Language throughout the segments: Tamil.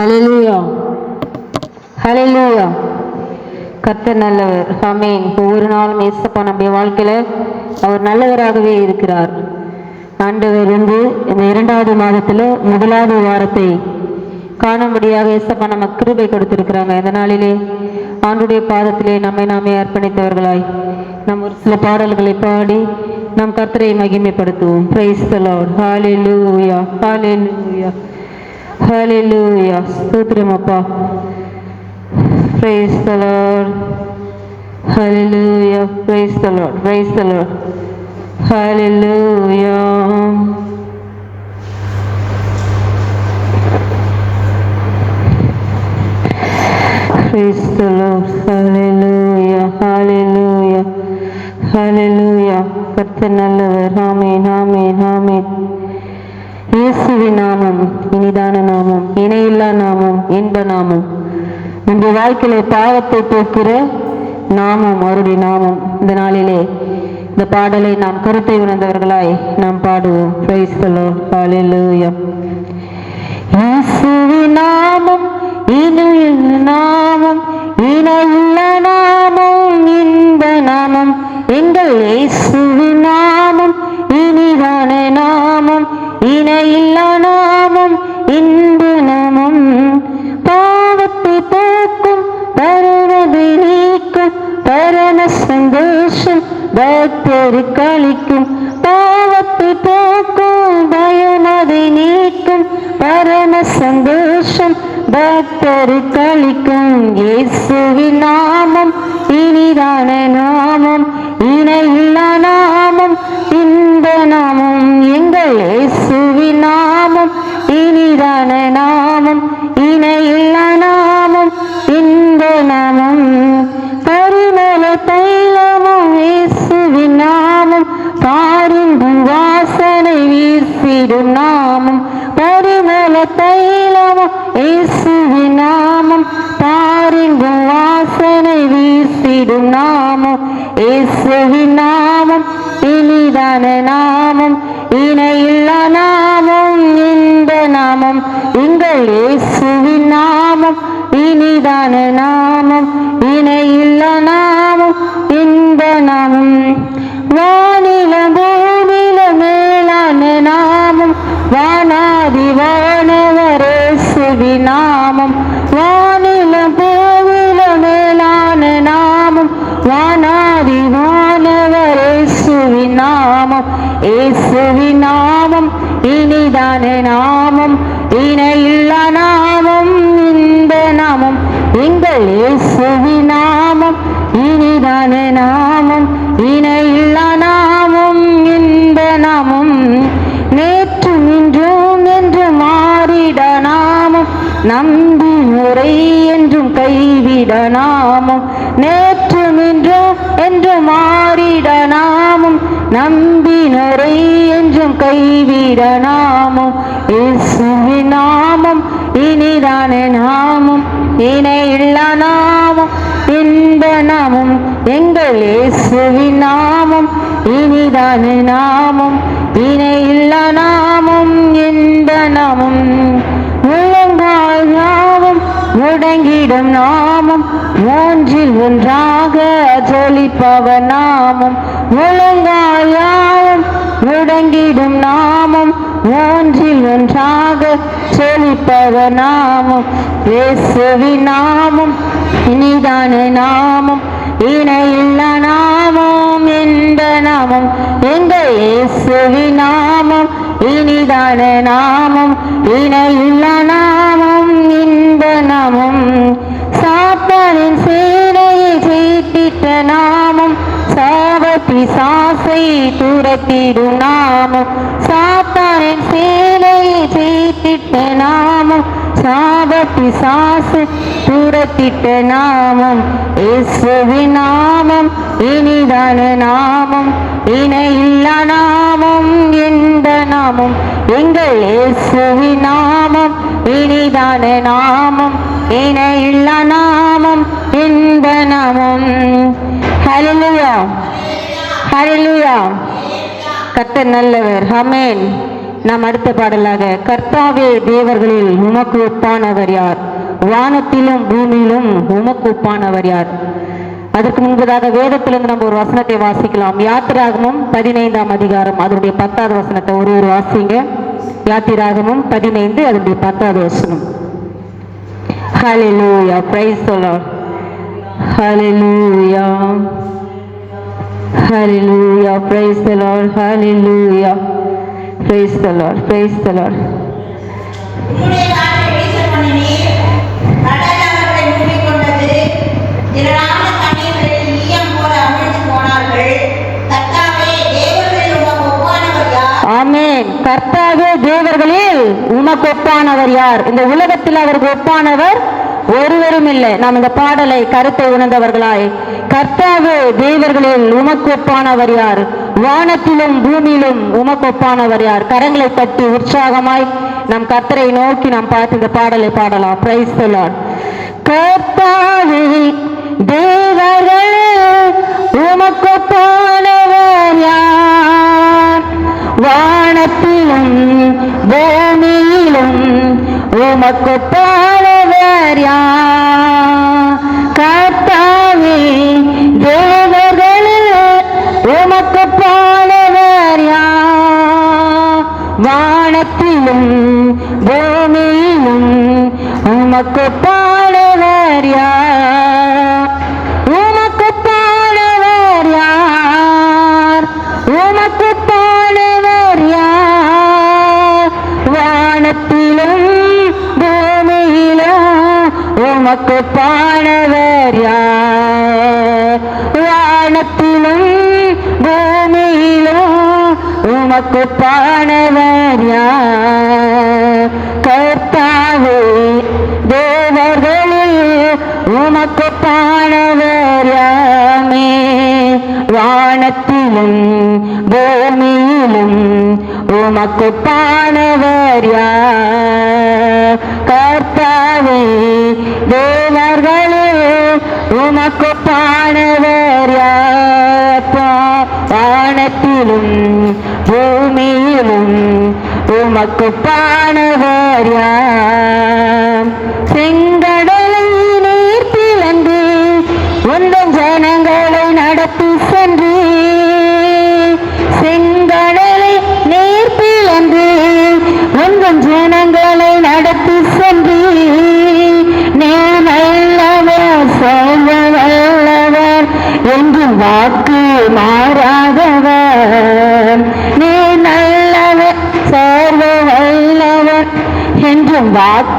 ஹலலூயா ஹலலூயா கர்த்தர் நல்லவர். ஆமே ஒவ்வொரு நாளும் ஏசப்பா நம்முடைய வாழ்க்கையில அவர் நல்லவராகவே இருக்கிறார். ஆண்டவர் வந்து இந்த இரண்டாவது மாதத்துல முதலாவது வாரத்தை காணும்படியாக ஏசப்பா நம்ம கிருபை கொடுத்திருக்கிறாங்க. இந்த நாளிலே ஆண்டுடைய பாதத்திலே நம்மை நாமே அர்ப்பணித்தவர்களாய் நாம் ஒரு சில பாடல்களை பாடி நம் கர்த்தரை மகிமைப்படுத்துவோம். பிரைஸ் த ஹாலே லூயா ஹாலே லூயா ஸ்தோத்திரம் அப்பா praise the lord hallelujah praise the lord praise the lord hallelujah praise the lord hallelujah hallelujah hallelujah கர்த்தர் நல்லவர் ஆமென் ஆமென் ஆமென் இயேசுவின் நாமம் இனிதான நாமம் இணையில்லா நாமம் இன்ப நாமம். நம்முடைய வாழ்க்கையில பாவத்தை போக்குற நாமம் அவருடைய நாமம். இந்த நாளிலே இந்த பாடலை நாம் கருத்தை உணர்ந்தவர்களாய் நாம் பாடுவோம். இயேசுவின் நாமம் இணையுள்ள நாமம் இணையுள்ள நாமம் இன்ப நாமம். எங்கள் இயேசுவின் நாமம் இனிதான நாமம். இணையில்லா நாமம் இன்பு நமம். பாவத்தை போக்கும் பருவதை நீக்கும். பரம சந்தோஷம் பக்தரு கழிக்கும் பாவத்தை போக்கும் பயமதை நீக்கும். பரம சந்தோஷம் பக்தரு கழிக்கும் இயேசுவின் நாமம் இனிதான நாமம். இணையில்லா நாமம் இந்த நாமம் எங்கள் இயேசுவின் நாமம். இனிதான நாமம் இணையில்லா நாமம் இந்த நாமம். பரிமள தைலமும் இயேசுவின் நாமம். பாருங்கும் வாசனை வீசிடும் நாமம். பரிமள தைலமும் இயேசுவின் நாமம். பாருங்கும் வாசனை வீசிடும் நாமம். இயேசுவின் நாமம் இனிதான நாமம் இணையில்லா நாமம் இந்த நாமம் எங்கள் இயேசுவின் நாமம் இனிதான நாமம் இணையில்லா நாமம் இந்த நாமம். வானில பூமியில மேலான நாமம் வானாதி வானவரேசுவி நாமம் இயேசுவி நாமம் இனிதான நாமம் இணையில்லா நாமம் இந்த நாமம் எங்கள் இயேசுவி நாமம் இனிதான நாமம் இணையில்லா நாமம் இந்த நாமம் நேற்று இன்றும் என்று மாறிட நாமம் நம்பி முறை என்றும் கைவிட நாமம் நேற்று இன்றும் என்று மாறிட நாமம் நம்பி நுரை என்றும் கைவிட நாமம். இயேசுவின் நாமம் இனிதான நாமம். இணையில்லா நாமம். இந்த நாமும். எங்கள் இயேசுவின் நாமம் இனிதான நாமம். இணையில்லா நாமும். இந்த நாமும். முழங்கால் நாமம். முடங்கிடும் நாமும். மூன்றில் ஒன்றாக ஜொலிப்பவர் நாமும். முழங்கால் யாவும் முடங்கிடும் நாமம் மூன்றில் ஒன்றாக செழிப்பவர் நாமும். இயேசுவி நாமும் இனிதான நாமும் இணையில்லா நாமும் எந்த நாமும். எங்கள் இயேசுவி நாமும் இனிதான நாமும் இணையில்லா நாமும் இந்த நாமும். சாப்பாடின் சேனையை ஜெயித்திட்ட நாம் சாவத்தி சாசை துரத்திடும் நாமும். சாத்தானின் சேனையை ஜெயித்திட்ட நாமும். சாவத்தி சாசு துரத்திட்ட நாமும். இயேசுவின் நாமம் இனிதான நாமம். இணையில்லா நாமம் எந்த நாமம். எங்கள் இயேசுவின் நாமம் இனிதான நாமம். இணையில்லா நாமம் இந்த நாமம். ஹalleluya ஹalleluya கத்த நல்லவர். ஹமேன் நாம் அடுத்த பாடலாக கர்த்தாவே தேவர்களில் உமக்கு ஒப்பானவர் யார்? வானத்திலும் பூமியிலும் உமக்கு ஒப்பானவர் யார்? அதற்கு முன்பதாக வேதத்திலிருந்து நம்ம ஒரு வசனத்தை வாசிக்கலாம். யாத்திராகமும் பதினைந்தாம் அதிகாரம் அதனுடைய பத்தாவது வசனத்தை ஒரு ஒரு வாசிங்க. யாத்திராகமும் பதினைந்து அதனுடைய பத்தாவது வசனம். Hallelujah. பிரைஸ் சொல்லலாம் Hallelujah. Hallelujah. Praise the Lord. Hallelujah. Praise the Lord. Praise the Lord. கர்த்தாவே, தேவர்களில் உனக்கு ஒப்பானவர் யார்? ஒப்பானவர் யார் இந்த உலகத்தில் அவருக்கு ஒப்பானவர் ஒருவரும் இல்லை நாம் இந்த பாடலை கருத்தை உணர்ந்தவர்களாய். கர்த்தாவே தேவர்களில் உமக்கொப்பானவர் யார்? வானத்திலும் பூமியிலும் உமக்கொப்பானவர் யார்? கரங்களை தட்டி உற்சாகமாய் நம் கர்த்தரை நோக்கி நாம் பார்த்து இந்த பாடலை பாடலாம். பிரைஸ் கர்த்தாவே தேவர்களே உமக்கொப்பானவர் யார்? வானத்திலும் பூமியிலும் உமக்கு பாடவர் யார்? கர்த்தாவே தேவர்களில் உமக்கு பாடவர் வானத்திலும் பூமியிலும் உமக்கு பாடவர் யார்? உமக்கு பாடவர் யார்? வானத்திலும் பூமியிலும் உமக்கு பாடவர் யார்? கர்த்தாவே தேவர்களில் உமக்கு பாடவர் யாமே? வானத்திலும் பூமியிலும் உமக்கு பாடவர் யார்? கர்த்தாவே தேவர்களில் உமக்கு பாடவர் யார் பா- வானத்திலும் பூமியிலும் உமக்கு பாடவர்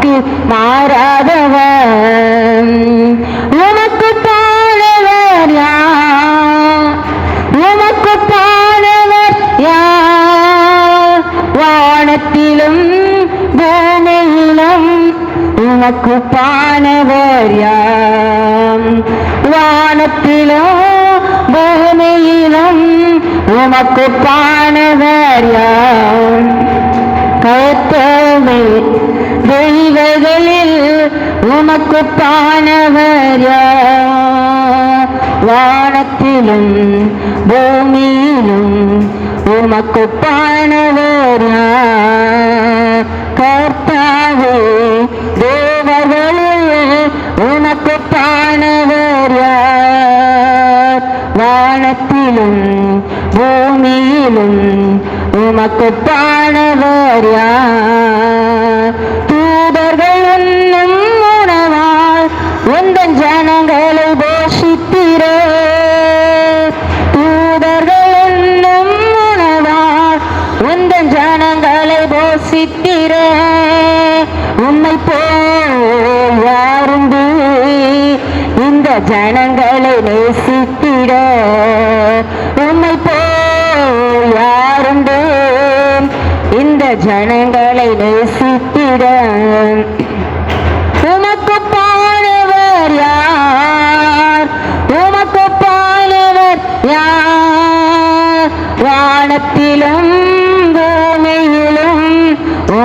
வாக்கு மாறாதவர். உமக்கு பாடவர் யார்? உமக்கு பாடவர் யார்? வானத்திலும் பூமியிலும் உமக்கு பாடவர் யார்? வானத்திலும் பூமியிலும் உமக்கு பாடவர் யார்? கர்த்தவே தெய்வங்களில் உமக்கு பானவர் வானத்திலும் பூமியிலும் உமக்கு பானவர் கர்த்தாவே தேவர்களில் உமக்கு பானவர் வானத்திலும் பூமியிலும் உமக்கு பாடவர்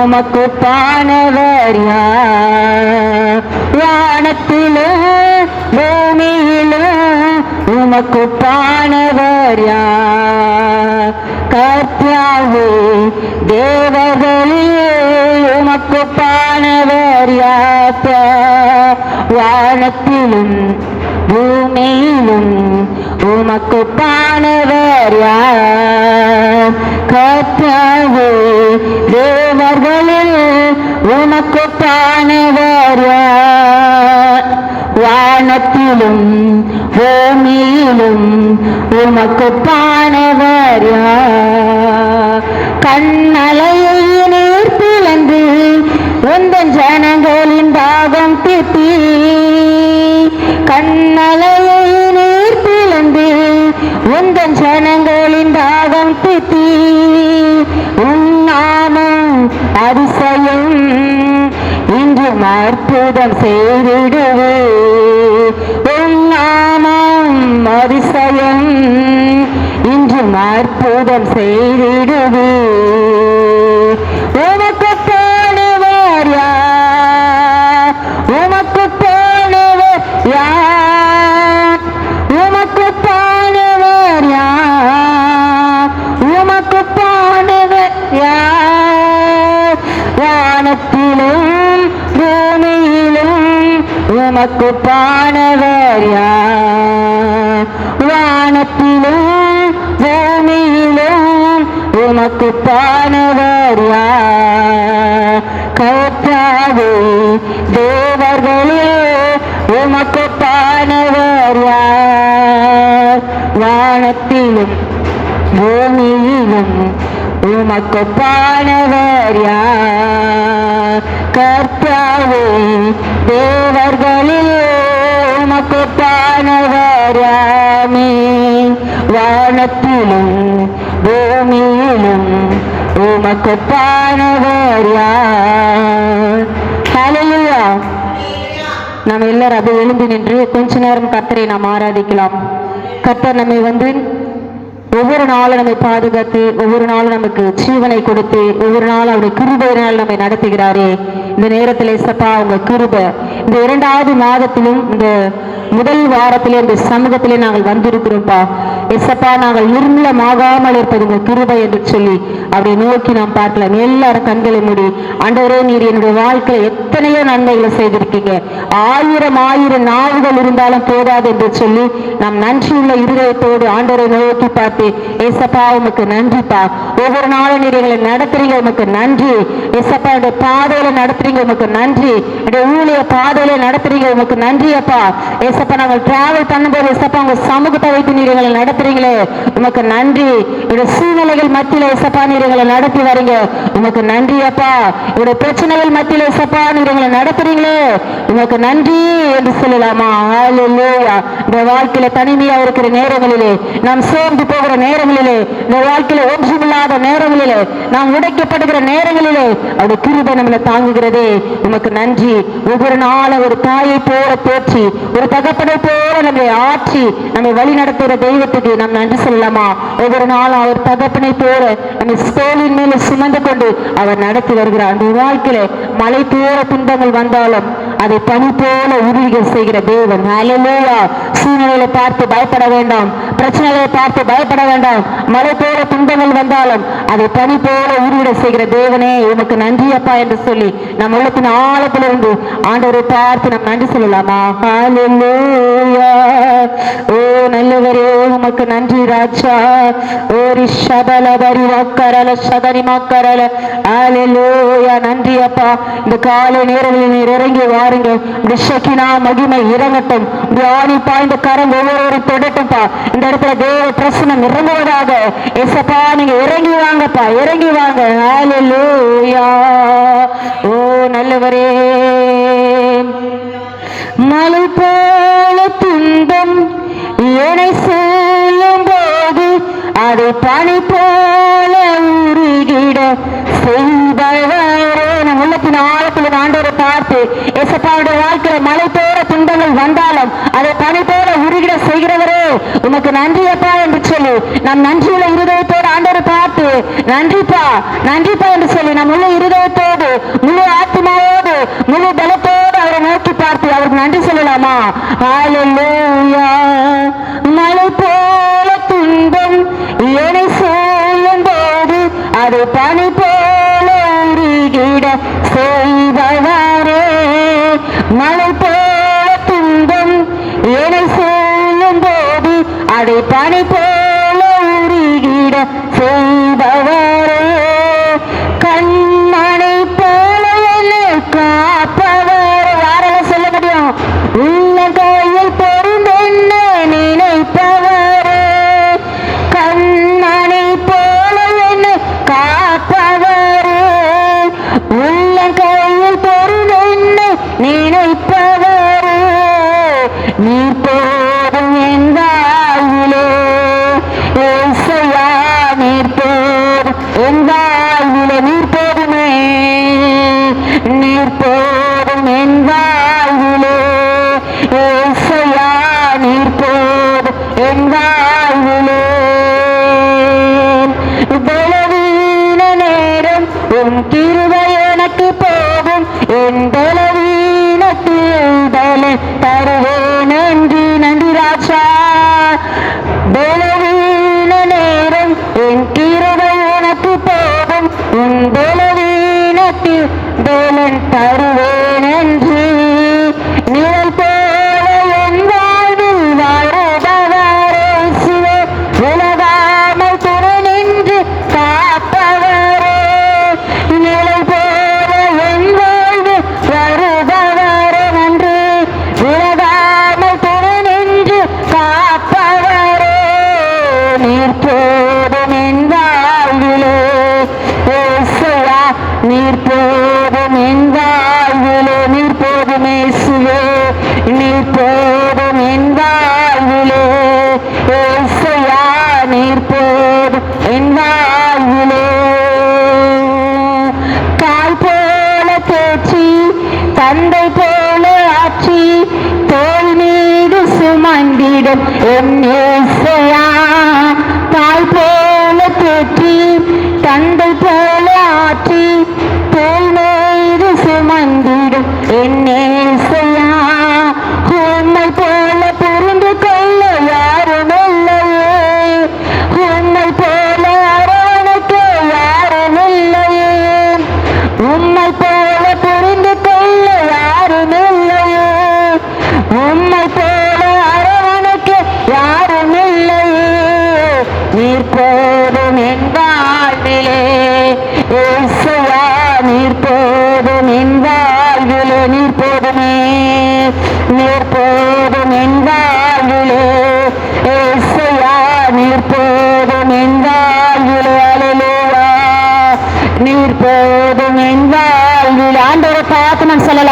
உமக்கு பானவர் யார்? வானத்திலும் பூமியிலும் உமக்கு பானவர் யார்? கர்த்தாவே தேவர்களே உமக்கு பானவர் யாப்பா வானத்திலும் பூமியிலும் உமக்கு பானவர் யார்? கத்தாவே தேவர்களில் உமக்கு பானவர் யார்? வானத்திலும் பூமியிலும் உமக்கு பானவர் யார்? கண்ணலையை நீர் பிளந்து உந்தன் ஜனங்களின் பாகம் திட்டி எங்கள் ஜனங்களின் பாகம் தித்தி உன்னாமம் அதிசயம். இன்று அற்புதம் செய்திடுவே உன்னாமம் அதிசயம். இன்று அற்புதம் செய்திடுவே. நமக்கு பானவர் யார்? வானத்திலும் பூமியிலும் உமக்கு பானவர் யார்? கர்த்தாவே தேவர்களே உமக்கு பானவர் யார்? வானத்திலும் பூமியிலும் உமக்கொப்பானவர் யார்? கர்த்தாவே தேவர்களில் உமக்கொப்பானவர் யாமே? வானத்திலும் பூமியிலும் உமக்கொப்பானவர் பானவர் யார்? ஹalleluya. நாம் எல்லாரும் எழுந்து நின்று கொஞ்ச நேரம் கத்தரை நாம் ஆராதிக்கலாம். கத்தர் நம்மை வந்து ஒவ்வொரு நாளும் நம்மை பாதுகாத்து ஒவ்வொரு நாளும் நமக்கு ஜீவனை கொடுத்து ஒவ்வொரு நாளும் அவருடைய கிருபையினால் நம்மை நடத்துகிறாரே. இந்த நேரத்தில் சப்பா உங்க கிருப. இந்த இரண்டாவது மாதத்திலும் இந்த முதல் வாரத்திலே இந்த சமூகத்திலே நாங்கள் வந்திருக்கிறோம்ப்பா. எசப்பா நாங்கள் நிர்மலமாகாமல் இருப்பது உங்க கிருபை என்று சொல்லி அப்படி நோக்கி நாம் பார்க்கலாம். எல்லாரும் கண்களை மூடி அண்டவரே நீர் என்னுடைய வாழ்க்கையில எத்தனையோ நன்மைகளை செய்திருக்கீங்க. ஆயிரம் ஆயிரம் நாவுகள் இருந்தாலும் போதாது என்று சொல்லி நாம் நன்றியுள்ள இருதயத்தோடு ஆண்டவரை நோக்கி பார்த்து எசப்பா உமக்கு நன்றிப்பா. ஒவ்வொரு நாளும் நீர் எங்களை நடத்துறீங்க உமக்கு நன்றி. எசப்பா பாதையில பாதையில நடத்துறீங்க உமக்கு நன்றி. என்னுடைய ஊழிய பாதையில நடத்துறீங்க உமக்கு நன்றி அப்பா. ஏசப்பா நாங்கள் டிராவல் பண்ணும்போது ஏசப்பா உங்க சமூகத்தை வைத்து நீர் எங்களை நடத்துறீங்களே. உமக்கு நன்றி. என்னுடைய சூழ்நிலைகள் மத்தியில ஏசப்பா நீர் எங்களை நடத்தி வரீங்க. உமக்கு நன்றி அப்பா. என்னுடைய பிரச்சனைகள் மத்தியில ஏசப்பா நீர் எங்களை நடத்துறீங்களே. உமக்கு நன்றி என்று சொல்லலாமா? இந்த வாழ்க்கையில தனிமையா இருக்கிற நேரங்களிலே நாம் சோர்ந்து போகிற நேரங்களிலே இந்த வாழ்க்கையில ஒன்றுமில்லாத நேரங்களிலே நாம் உடைக்கப்படுகிற நேரங்களிலே அவருடைய கிருபை நம்மளை தாங்குகிறது. உமக்கு நன்றி. ஒவ்வொரு நாளும் ஒரு தாயை போல போற்றி ஒரு தகப்பனை போல நம்மை ஆற்றி நம்மை வழி நடத்துகிற தெய்வத்துக்கு நாம் நன்றி சொல்லலாமா? ஒவ்வொரு நாளும் அவர் தகப்பனை போல நம்மை ஸ்தோலின் மேல சுமந்து கொண்டு அவர் நடத்தி வருகிறார். அந்த வாழ்க்கையில மலை போல துன்பங்கள் வந்தாலும் அதை பனி போல உதவிகள் செய்கிற தேவன். ஹalleluya சூழ்நிலையை பார்த்து பயப்பட வேண்டாம். பிரச்சனைகளை பார்த்து பயப்பட வேண்டாம். மழை போல துன்பங்கள் வந்தாலும் அதை பனி போல உருவிட செய்கிற தேவனே உனக்கு நன்றி அப்பா என்று சொல்லி நம் உள்ளத்தின் ஆழத்திலிருந்து ஆண்டவரை பார்த்து நாம் நன்றி சொல்லலாமா? ஹalleluya ஓ நல்லவரே உமக்கு நன்றி ராஜா. ஓரி சபல பரி வாக்கரல சதரி மக்கரல அலோயா நன்றி அப்பா. இந்த காலை நேரங்களில் நீர் இறங்கி வார இந்த ஷக்கினா மகிமை இறங்கட்டும். இந்த ஆணி பாய்ந்த கரம் ஒவ்வொருவரும் தொடட்டும்பா இந்த இடத்துல தேவ பிரசனம் இறங்குவதாக. எசப்பா நீங்க இறங்கி வாங்கப்பா. இறங்கி வாங்க. ஓ நல்லவரே. மலை போல துன்பம் என்னை சொல்லும் போது அதை பணி போல ஆண்டவரை பார்த்து எசப்பாவுடைய வாழ்க்கையில மலை போல துன்பங்கள் வந்தாலும் அதை பனி போல உருகிட செய்கிறவரே உனக்கு நன்றியப்பா என்று சொல்லி நம் நன்றியுள்ள இருதயத்தோடு ஆண்டவரை பார்த்து நன்றிப்பா நன்றிப்பா என்று சொல்லி நம் உள்ள இருதயத்தோடு முழு ஆத்மாவோடு முழு பலத்தோடு அவரை நோக்கி பார்த்து அவருக்கு நன்றி சொல்லலாமா? மலை போல துன்பம் என்னை சொல்லும் போது அது பனி போ பெருகிட செய்பவரே மழை போல துன்பம் என சொல்லும் போது அதை பணி போல உருகிட செய்பவர் venir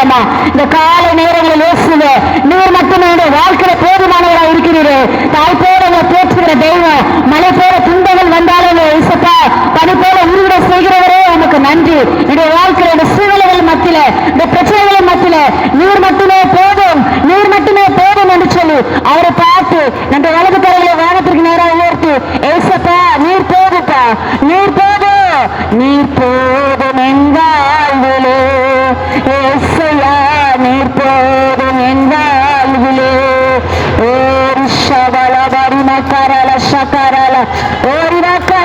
வேண்டாமா இந்த காலை நேரங்களில் யோசிங்க நீர் மட்டுமே வாழ்க்கையில போதுமானவராக இருக்கிறீர்கள் தாய் போல உங்களை போற்றுகிற தெய்வம் மலை போல துன்பங்கள் வந்தாலும் இசப்பா. பனி போல உருவிட செய்கிறவரே உனக்கு நன்றி. என்னுடைய வாழ்க்கையில பிரச்சனைகள் மத்தியில இந்த பிரச்சனைகள் மத்தியில நீர் மட்டுமே போதும் நீர் மட்டுமே போதும் என்று சொல்லி அவரை பார்த்து நம்ம வலது கரையில வானத்திற்கு நேராக உயர்த்தி ஏசப்பா நீர் போதுப்பா நீர் போதும் நீர் போதும் எங்காவிலே நீர் போதும் எங்காவிலே ஓரிஷ வள வரிம கரல சகரல ஓரினக்கா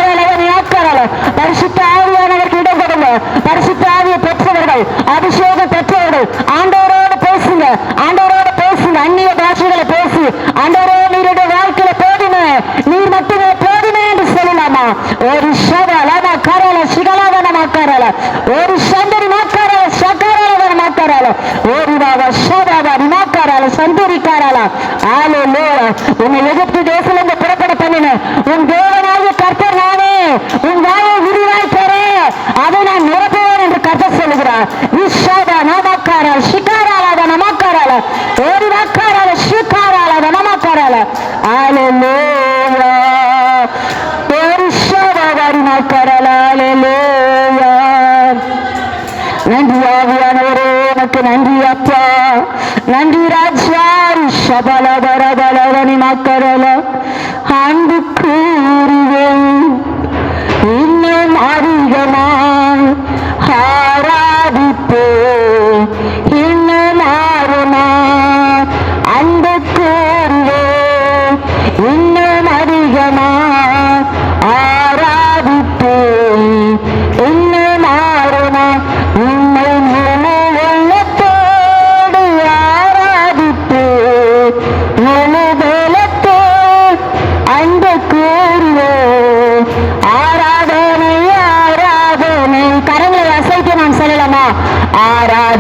நன்றி நன்றி அப்பா. நன்றி ராஜா சபல பரபலவனி மக்கள அன்பு கூறுவேன் இன்னும் அதிகமாக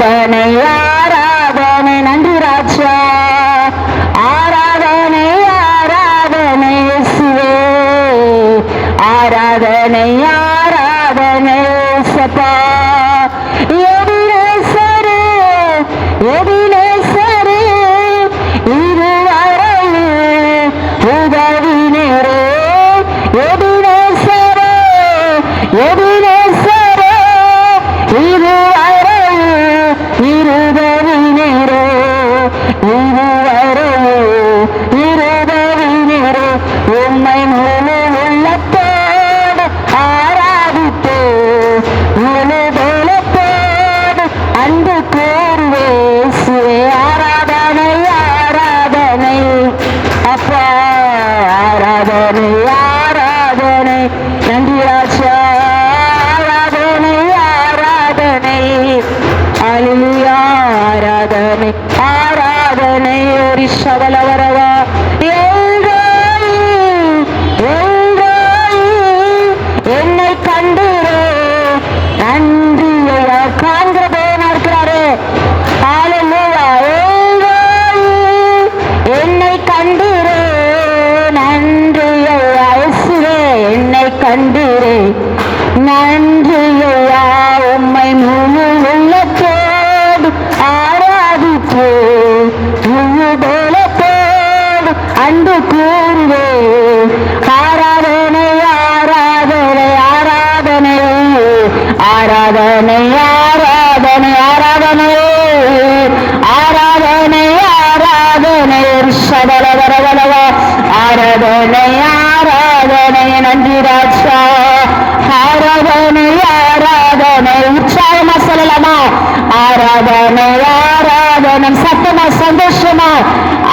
சாதனையா ஆராதனை ஆராதனை நன்றி ராஜா. ஆராதனை ஆராதனை. உற்சாகமா சொல்லலாமா? ஆராதனை ஆராதனை. சத்தமா சந்தோஷமா?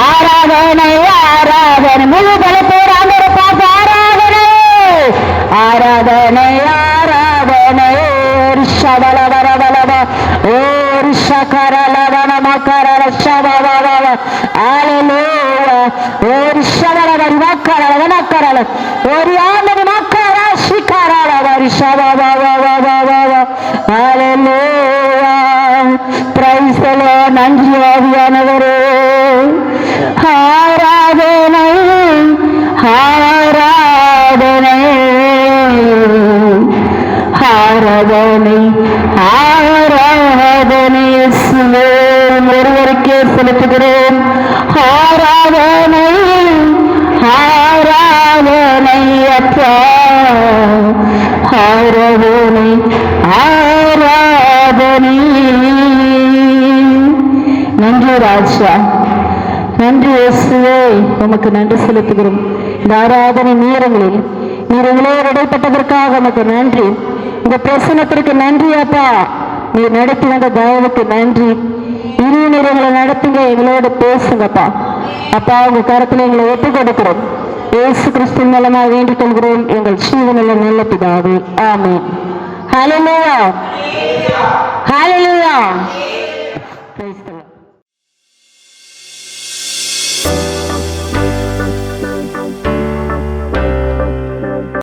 ஆராதனை ஆராதனை. முழு பலத்தோடு ஆண்டவரை பார்த்து ஆராதனை. ஆராதனை ஆராதனை. ரிஷபல வரவலவ ஓ ரிஷகரலவன மக்கரல ஷபவவவ ஆலலூயா ஓ ரிஷபல anakarala oriyana ni makara shikarala varishava va va va va va va hallelujah praise the lord நன்றி ஆவியானவரே ஆராதனை ஆராதனை ஆராதனை ஆராதனை ஒருவருக்கே செலுத்துகிறேன் ஆராதனை ஆராதனை ஆராதனை. நன்றி ராஜா. நன்றி இயேசுவே. உமக்கு நன்றி செலுத்துகிறோம். இந்த ஆராதனை நேரங்களில் நீர் எங்களோடு இடைப்பட்டதற்காக உமக்கு நன்றி. இந்த பிரசனத்திற்கு நன்றி அப்பா. நீர் நடத்தி வந்த தயவுக்கு நன்றி. இரு நேரங்களை நடத்துங்க. எங்களோட பேசுங்கப்பா. அப்பா உங்க கருத்துல எங்களை ஒப்பு கொடுக்கிறோம் இயேசு கிறிஸ்து மூலமாக வேண்டிக் கொள்கிறோம். எங்கள் சீவனில் நல்ல பிதாவே. ஆமே ஹலோ ஹலோ